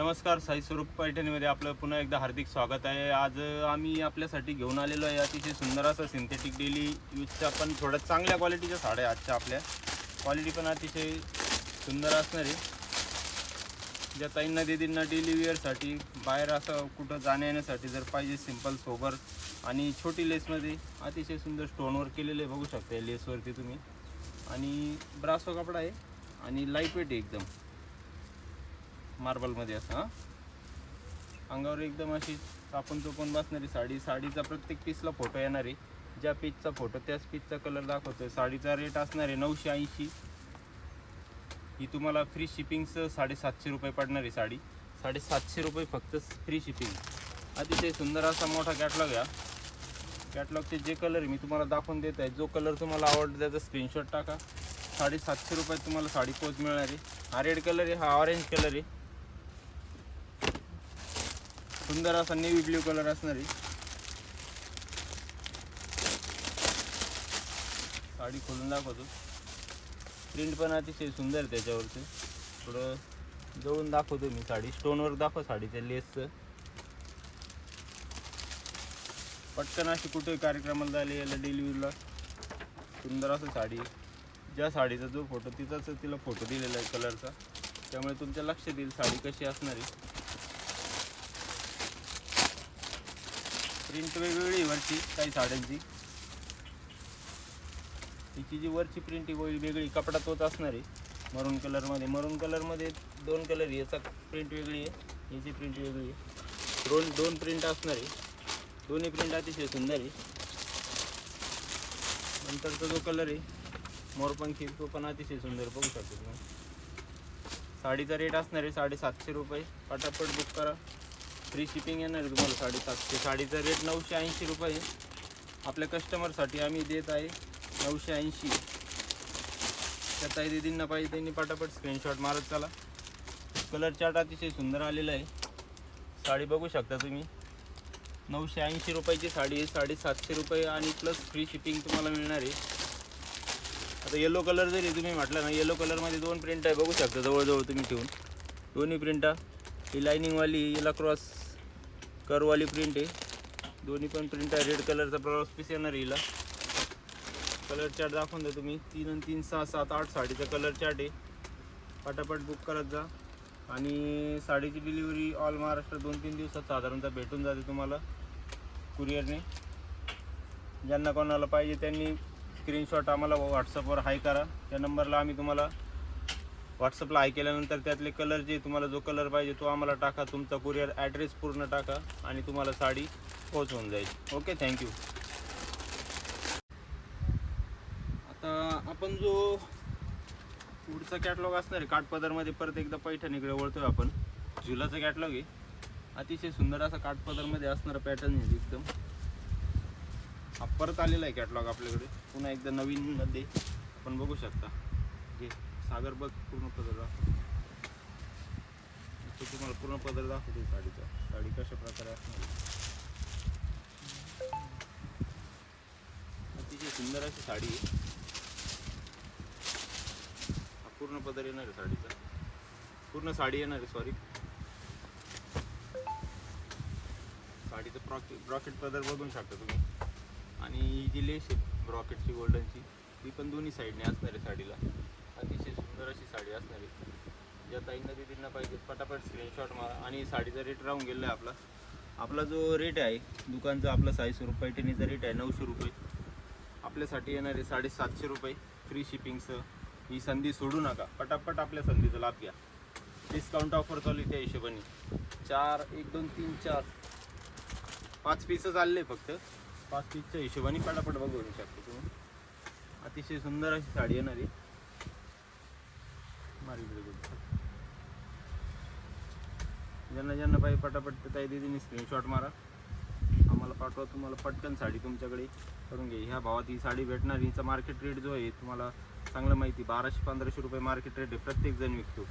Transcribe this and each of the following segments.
नमस्कार साई स्वरूप पैठणीमध्ये आपलं पुन्हा एकदा हार्दिक स्वागत आहे. आज आम्ही आपल्यासाठी घेऊन आलेलो आहे अतिशय सुंदर असं सिंथेटिक डेली यूजच्या पण थोड्या चांगल्या क्वालिटीच्या साड्या आजच्या आपल्या. क्वालिटी पण अतिशय सुंदर असणार आहे. ज्या ताईंना दिदींना डेली वेअरसाठी बाहेर असं कुठं जाण्या येण्यासाठी जर पाहिजे सिंपल सोबर आणि छोटी लेसमध्ये अतिशय सुंदर स्टोनवर केलेले बघू शकता या लेसवरती तुम्ही. आणि ब्रासो कपडा आहे. आणि लाइट वेट आहे एकदम. मार्बलमध्ये असं हां? अंगावर एकदम अशी आपण चोपून बसणारी साडी साडीचा प्रत्येक पीसला फोटो येणार. आहे ज्या पीसचा फोटो त्याच पीसचा कलर दाखवतोय. साडीचा रेट असणार आहे नऊशे ऐंशी. ही तुम्हाला फ्री शिपिंगचं साडेसातशे रुपये पडणार आहे साडी. साडेसातशे रुपये फक्त फ्री शिपिंग अतिशय सुंदर असा मोठा कॅटलॉग या. कॅटलॉगचे जे कलर आहे मी तुम्हाला दाखवून देत आहे जो कलर तुम्हाला आवडतो त्याचा स्क्रीनशॉट टाका. साडेसातशे रुपयात तुम्हाला साडी पोच मिळणार. आहे हा रेड कलर आहे हा ऑरेंज कलर आहे. सुंदर असा नेव्ही ब्ल्यू कलर असणार आहे. साडी खोलून दाखवतो. प्रिंट पण अतिशय सुंदर आहे त्याच्यावरचं थोडं जवळून दाखवतो मी साडी. स्टोनवर दाखव साडीच्या लेसचं पटकन अशी कुठे कार्यक्रमाला झाली याला डिलिव्हरीला सुंदर असं साडी. आहे. ज्या साडीचा जो फोटो तिचाच तिला फोटो दिलेला आहे कलरचा त्यामुळे तुमच्या लक्षात येईल साडी कशी असणार आहे. प्रिंट वेगवेगळी वरची काही साड्यांची. तिची जी वरची प्रिंट आहे वेगळी वेगळी कपडा तोच असणार आहे. मरून कलरमध्ये मरून कलरमध्ये दोन कलर आहे. याचा प्रिंट वेगळी आहे. याची प्रिंट वेगळी आहे. दोन दोन प्रिंट असणार आहे. दोन्ही प्रिंट अतिशय सुंदर आहे. नंतरचा जो कलर आहे मोरपंखी तो पण अतिशय सुंदर बघू शकतो तुम्ही. साडीचा रेट असणार आहे साडेसातशे रुपये. पटापट बुक करा. फ्री शिपिंग येणार आहे तुम्हाला साडेसातशे. साडीचा रेट नऊशे ऐंशी रुपये आपल्या कस्टमरसाठी आम्ही देत आहे नऊशे ऐंशी. त्या ताई दिदींना पाहिजे त्यांनी पटापट स्क्रीनशॉट मारत चला. कलर चार्ट अतिशय सुंदर आलेला आहे. साडी बघू शकता तुम्ही. नऊशे ऐंशी रुपयाची साडी आहे साडेसातशे रुपये आणि प्लस फ्री शिपिंग तुम्हाला मिळणार आहे. आता येलो कलर जरी तुम्ही म्हटलं ना येलो कलरमध्ये दोन प्रिंट आहे बघू शकता जवळजवळ तुम्ही ठेवून. दोन्ही प्रिंटा ही लायनिंगवाली याला क्रॉस करवाली प्रिंट आहे. दोन्ही पण प्रिंट आहे. रेड कलरचा ब्लाऊज पीस येणार हिला. कलर चार्ट दाखवून द्या तुम्ही तीन आणि तीन सहा सात आठ साडीचा कलर चार्ट आहे. पटापट बुक करत जा. आणि साडीची डिलिव्हरी ऑल महाराष्ट्र दोन तीन दिवसात साधारणतः भेटून जाते तुम्हाला कुरिअरने ज्यांना कोणाला पाहिजे त्यांनी स्क्रीनशॉट आम्हाला व्हॉट्सअपवर हाय करा. त्या नंबरला आम्ही तुम्हाला व्हॉट्सअपला हाय केल्यानंतर त्यातले कलर जे तुम्हाला जो कलर पाहिजे तो आम्हाला टाका. तुमचा कुरिअर ॲड्रेस पूर्ण टाका आणि तुम्हाला साडी पोहोचवून जाईल. ओके थँक्यू आता आपण जो पुढचा कॅटलॉग असणार आहे काठपदरमध्ये परत एकदा पैठणीकडे वळतोय आपण. झुलाचा कॅटलॉग आहे. अतिशय सुंदर असा काठपदरमध्ये असणारा पॅटर्न आहे एकदम. हा परत आलेला आहे कॅटलॉग आपल्याकडे. पुन्हा एकदा नवीनमध्ये आपण बघू शकता. सागर बघ पूर्ण पदर दाखवतो इथे तुम्हाला पूर्ण पदर दाखवतो साडीचा. साडी कशा प्रकारे असणार अतिशय सुंदर अशी साडी आहे. हा पूर्ण पदर येणार आहे साडीचा. पूर्ण साडी येणार आहे सॉरी साडीचं ब्रॉकेट ब्रॉकेट पदर बघून शकता तुम्ही. आणि ही जी लेस आहे ब्रॉकेटची गोल्डनची ती पण दोन्ही साईडने असणार आहे साडीला. अतिशय सुंदर अशी साडी असणार. आहे ज्या ताईंना दिदींना पाहिजे पटापट स्क्रीनशॉट मारा आणि साडीचा रेट राहून गेला आहे आपला. आपला जो रेट आहे दुकानचा आपला साईज रुपये पैठणीचा रेट आहे नऊशे रुपये. आपल्यासाठी येणार आहे साडेसातशे रुपये फ्री शिपिंगचं ही संधी सोडू नका. पटापट आपल्या संधीचा लाभ घ्या. डिस्काउंट ऑफर चालू त्या हिशोबाने. चार एक दोन तीन चार. पाच पीसच आले फक्त. पाच पीसच्या हिशोबाने पटापट बघू शकतो तुम्ही. अतिशय सुंदर अशी साडी येणारी. मारी इकडे बघू. ज्यांना ज्यांना पाहिजे पटापट तर ताई दिदीने स्क्रीनशॉट मारा. आम्हाला पाठवा तुम्हाला पटकन साडी तुमच्याकडे करून घे. ह्या भावात ही साडी भेटणार. हिचा मार्केट रेट जो आहे तुम्हाला चांगलं माहिती बाराशे पंधराशे रुपये मार्केट रेट आहे. प्रत्येक जण विकतो.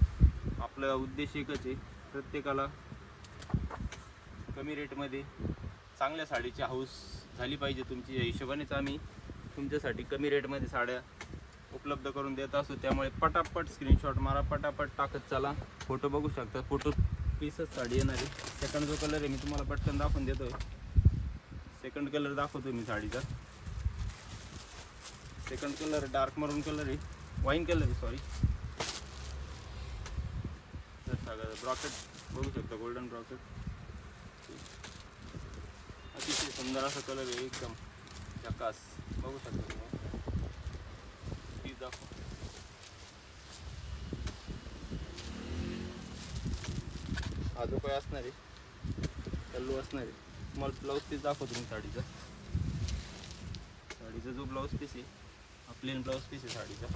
आपला उद्देश एकच आहे प्रत्येकाला कमी रेटमध्ये चांगल्या साडीची हाऊस झाली पाहिजे तुमची या हिशोबानेच आम्ही तुमच्यासाठी कमी रेटमध्ये साड्या उपलब्ध करून देत असतो. त्यामुळे पटापट स्क्रीनशॉट मारा पटापट टाकत चला. फोटो बघू शकता. फोटो पीसच साडी येणार. आहे सेकंड जो कलर आहे मी तुम्हाला पटकन दाखवून देतो सेकंड कलर दाखवतो मी साडीचा. Second colour dark maroon colour आहे. वाईन कलर आहे सॉरी ब्रॉकेट बघू शकता गोल्डन ब्रॉकेट अतिशय सुंदर असा कलर आहे एकदम झकास. बघू शकता तुम्ही. दाखव हा जो काय असणार आहे? कल्लू असणार आहे. तुम्हाला ब्लाऊज पीस दाखवतो मी साडीचा. साडीचा जो ब्लाऊज पीस आहे हा प्लेन ब्लाऊज पीस आहे साडीचा.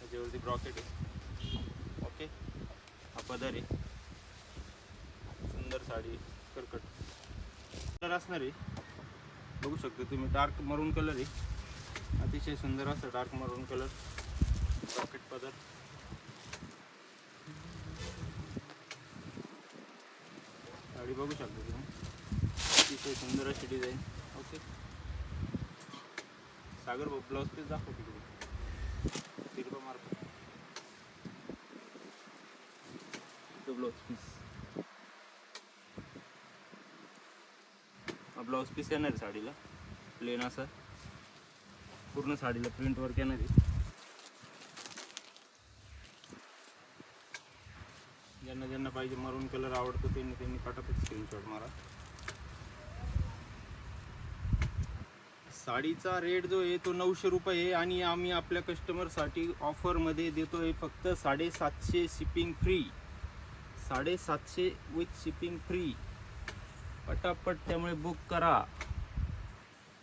त्याच्यावरती ब्रॉकेट आहे. ओके हा पदर आहे. सुंदर साडी करकट. कलर असणार आहे. बघू शकता तुम्ही. डार्क मरून कलर आहे. अतिशय सुंदर असं डार्क मरून कलर पॉकेट पदर. साडी बघू शकता तुम्ही. अतिशय सुंदर अशी डिझाईन ओके सागर भाऊ ब्लाऊज पीस दाखव तिकडे तिरपा mark blouse piece blouse piece येणार आहे साडीला. प्लेन असा. पूर्ण साडीला प्रिंट वर्क येणार आहे. ज्यांना ज्यांना पाहिजे मरून कलर आवडतो त्यांनी त्यांनी पटापट स्क्रीनशॉट मारा. साडीचा रेट जो आहे तो नऊशे रुपये आहे आणि आम्ही आपल्या कस्टमरसाठी ऑफरमध्ये देतो आहे फक्त साडेसातशे शिपिंग फ्री साडेसातशे विथ शिपिंग फ्री पटापट त्यामुळे बुक करा.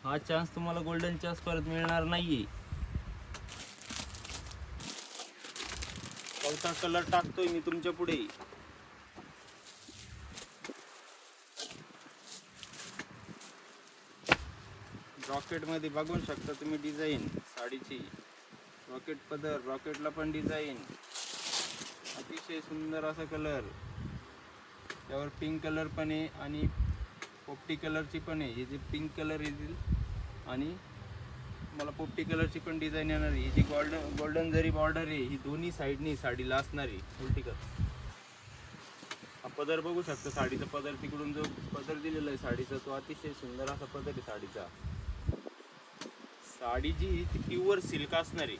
हा चान्स तुम्हाला गोल्डन चान्स परत मिळणार नाहीये. चौथा कलर टाकतोय मी तुमच्यापुढे? रॉकेटमध्ये बघू शकता तुम्ही डिझाईन साडीची. रॉकेट पदर रॉकेटला पण डिझाईन अतिशय सुंदर असा कलर त्यावर पिंक कलर पण आहे आणि पोपटी कलरची पण आहे. ही जी पिंक कलर येतील आणि मला पोपटी कलरची पण डिझाईन येणार आहे. ही जी गोल्डन गोल्डन जरी बॉर्डर आहे ही दोन्ही साईडनी साडीला असणारी उलटी कर. हा पदर बघू शकता साडीचा पदर. तिकडून जो पदर दिलेला आहे साडीचा तो अतिशय सुंदर असा पदर आहे साडीचा. साडी जी ती प्युअर सिल्क असणार आहे.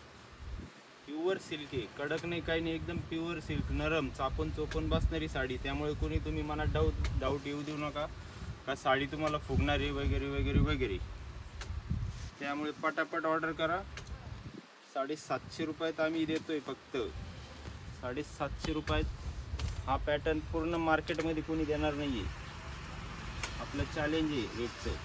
प्युअर सिल्क आहे. कडक नाही काही नाही. एकदम प्युअर सिल्क नरम चापून चोपून बसणारी साडी. त्यामुळे कोणी तुम्ही मनात डाऊट डाऊट येऊ देऊ नका. का साडी तुम्हाला फुगणारी वगैरे वगैरे वगैरे. त्यामुळे पटापट ऑर्डर करा. साडेसातशे रुपयात आम्ही देतोय फक्त. साडेसातशे रुपयात हा पॅटर्न पूर्ण मार्केटमध्ये कोणी देणार नाही आहे आपलं चॅलेंज आहे रेटचं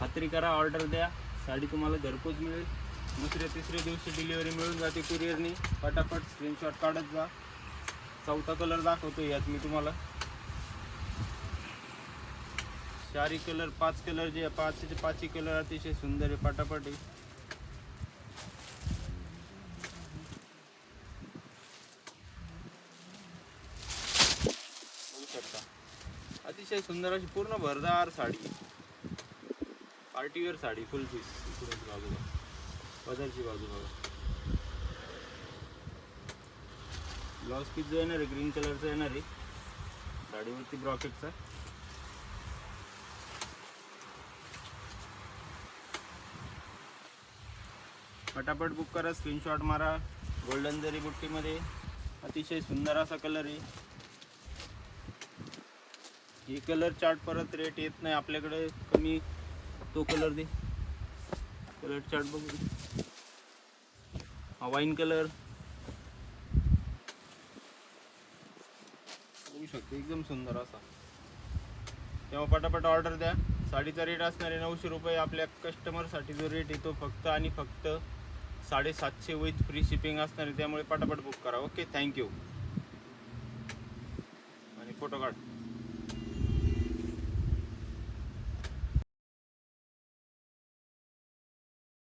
खात्री करा ऑर्डर द्या. साडी तुम्हाला घरपोच मिळेल. दुसऱ्या तिसऱ्या दिवशी डिलिव्हरी मिळून जाते कुरिअरनी पटापट स्क्रीनशॉट काढत जा. चौथा कलर दाखवतो यात मी तुम्हाला. चारी कलर पाच कलर जे पाचचे पाचही कलर अतिशय सुंदर आहे पटापट शकता. अतिशय सुंदर अशी पूर्ण भरदार sari party wear sari full piece इकडूनची बाजू बघा पदरची बाजू बघा. ब्लाऊज पीस जो येणार आहे ग्रीन कलरचा येणार आहे साडीवरती ब्रॉकेटचा पटापट बुक करा स्क्रीनशॉट मारा. गोल्डन जरी बुट्टीमध्ये. अतिशय सुंदर असा कलर आहे. ही कलर चार्ट परत रेट येत नाही आपल्याकडे. कमी तो कलर दे. कलर चार्ट बघू. हा वाईन कलर शकते. एकदम सुंदर असा. तेव्हा पटापट ऑर्डर द्या. साडीचा रेट असणारे नऊशे रुपये. आपल्या कस्टमरसाठी जो रेट येतो फक्त आणि फक्त साडेसातशे विथ फ्री शिपिंग असणार आहे. त्यामुळे पटापट बुक करा. ओके थँक्यू आणि फोटो काढ.